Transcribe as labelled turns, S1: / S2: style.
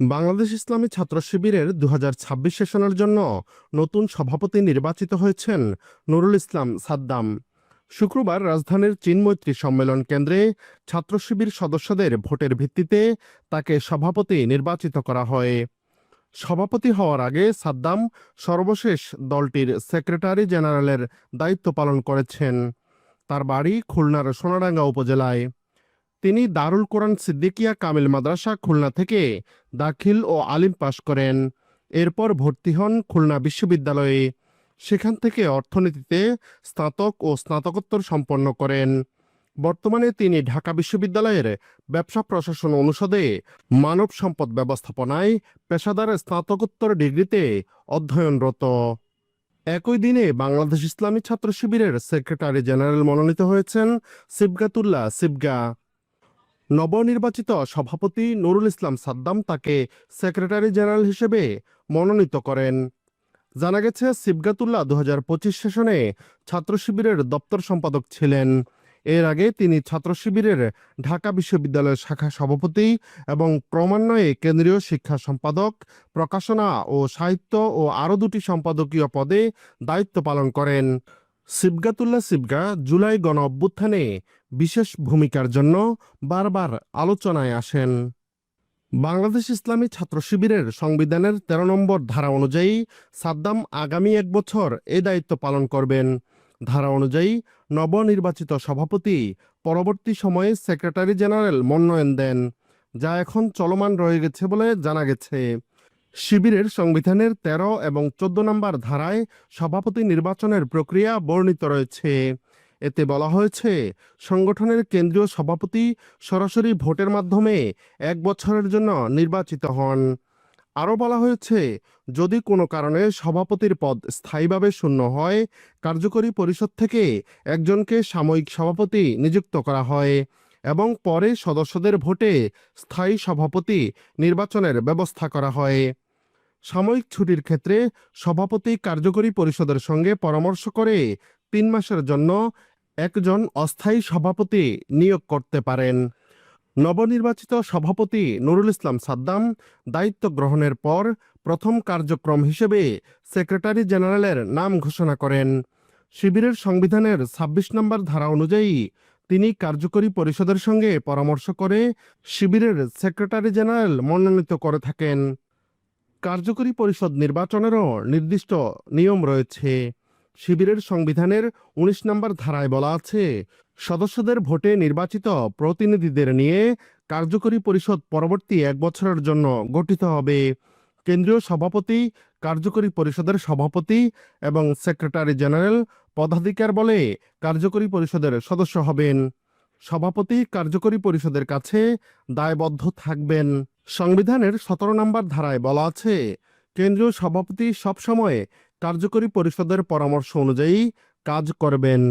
S1: বাংলাদেশ ইসলামী ছাত্র শিবিরের দু সেশনের জন্য নতুন সভাপতি নির্বাচিত হয়েছেন নুরুল ইসলাম সাদ্দাম। শুক্রবার রাজধানীর চীনমৈত্রী সম্মেলন কেন্দ্রে ছাত্র শিবির সদস্যদের ভোটের ভিত্তিতে তাকে সভাপতি নির্বাচিত করা হয়। সভাপতি হওয়ার আগে সাদ্দাম সর্বশেষ দলটির সেক্রেটারি জেনারেলের দায়িত্ব পালন করেছেন। তার বাড়ি খুলনার সোনাডাঙ্গা উপজেলায়। তিনি দারুল কোরআন সিদ্দিকিয়া কামিল মাদ্রাসা খুলনা থেকে দাখিল ও আলিম পাশ করেন। এরপর ভর্তি হন খুলনা বিশ্ববিদ্যালয়ে। সেখান থেকে অর্থনীতিতে স্নাতক ও স্নাতকোত্তর সম্পন্ন করেন। বর্তমানে তিনি ঢাকা বিশ্ববিদ্যালয়ের ব্যবসা প্রশাসন অনুষদে মানব সম্পদ ব্যবস্থাপনায় পেশাদার স্নাতকোত্তর ডিগ্রিতে অধ্যয়নরত। একই দিনে বাংলাদেশ ইসলামী ছাত্র শিবিরের সেক্রেটারি জেনারেল মনোনীত হয়েছেন সিবগাতুল্লাহ সিবগা। নবনির্বাচিত সভাপতি নুরুল ইসলাম সাদ্দাম তাকে সেক্রেটারি জেনারেল হিসেবে মনোনীত করেন। জানা গেছে, সিবগাতুল্লাহ দু সেশনে ছাত্র শিবিরের দপ্তর সম্পাদক ছিলেন। এর আগে তিনি ছাত্র শিবিরের ঢাকা বিশ্ববিদ্যালয়ের শাখা সভাপতি এবং ক্রমান্বয়ে কেন্দ্রীয় শিক্ষা সম্পাদক, প্রকাশনা ও সাহিত্য ও আরও দুটি সম্পাদকীয় পদে দায়িত্ব পালন করেন। সিবগাতুল্লাহ সিবগা জুলাই গণ অভ্যুত্থানে বিশেষ ভূমিকার জন্য বারবার আলোচনায় আসেন। বাংলাদেশ ইসলামী ছাত্র শিবিরের সংবিধানের ১৩ নম্বর ধারা অনুযায়ী সাদ্দাম আগামী এক বছর এ দায়িত্ব পালন করবেন। ধারা অনুযায়ী নবনির্বাচিত সভাপতি পরবর্তী সময়ে সেক্রেটারি জেনারেল মনোনয়ন দেন, যা এখন চলমান রয়ে গেছে বলে জানা গেছে। শিবিরের সংবিধানের ১৩ এবং ১৪ নম্বর ধারায় সভাপতি নির্বাচনের প্রক্রিয়া বর্ণিত রয়েছে। এতে বলা হয়েছে, সংগঠনের কেন্দ্রীয় সভাপতি সরাসরি ভোটের মাধ্যমে এক বছরের জন্য নির্বাচিত হন। আরও বলা হয়েছে, যদি কোনো কারণে সভাপতির পদ স্থায়ীভাবে শূন্য হয়, কার্যকরী পরিষদ থেকে একজনকে সাময়িক সভাপতি নিযুক্ত করা হয় এবং পরে সদস্যদের ভোটে স্থায়ী সভাপতি নির্বাচনের ব্যবস্থা করা হয়। সাময়িক ছুটির ক্ষেত্রে সভাপতি কার্যকরী পরিষদের সঙ্গে পরামর্শ করে তিন মাসের জন্য একজন অস্থায়ী সভাপতি নিয়োগ করতে পারেন। নবনির্বাচিত সভাপতি নুরুল ইসলাম সাদ্দাম দায়িত্ব গ্রহণের পর প্রথম কার্যক্রম হিসেবে সেক্রেটারি জেনারেলের নাম ঘোষণা করেন। শিবিরের সংবিধানের ২৬ নম্বর ধারা অনুযায়ী তিনি কার্যকরী পরিষদের সঙ্গে পরামর্শ করে শিবিরের সেক্রেটারি জেনারেল মনোনীত করে থাকেন। কার্যকরী পরিষদ নির্বাচনেরও নির্দিষ্ট নিয়ম রয়েছে। শিবিরের সংবিধানের ১৯ নম্বর ধারায় বলা আছে, সদস্যদের ভোটে নির্বাচিত প্রতিনিধিদের নিয়ে কার্যকরী পরিষদ পরবর্তী এক বছরের জন্য গঠিত হবে। কেন্দ্রীয় সভাপতি, কার্যকরী পরিষদের সভাপতি এবং সেক্রেটারি জেনারেল পদাধিকার বলে কার্যকরী পরিষদের সদস্য হবেন। সভাপতি কার্যকরী পরিষদের কাছে দায়বদ্ধ থাকবেন। সংবিধানের সতেরো নম্বর ধারায় বলা আছে, কেন্দ্রীয় সভাপতি সবসময় কার্যকরী পরিষদের পরামর্শ অনুযায়ী কাজ করবেন।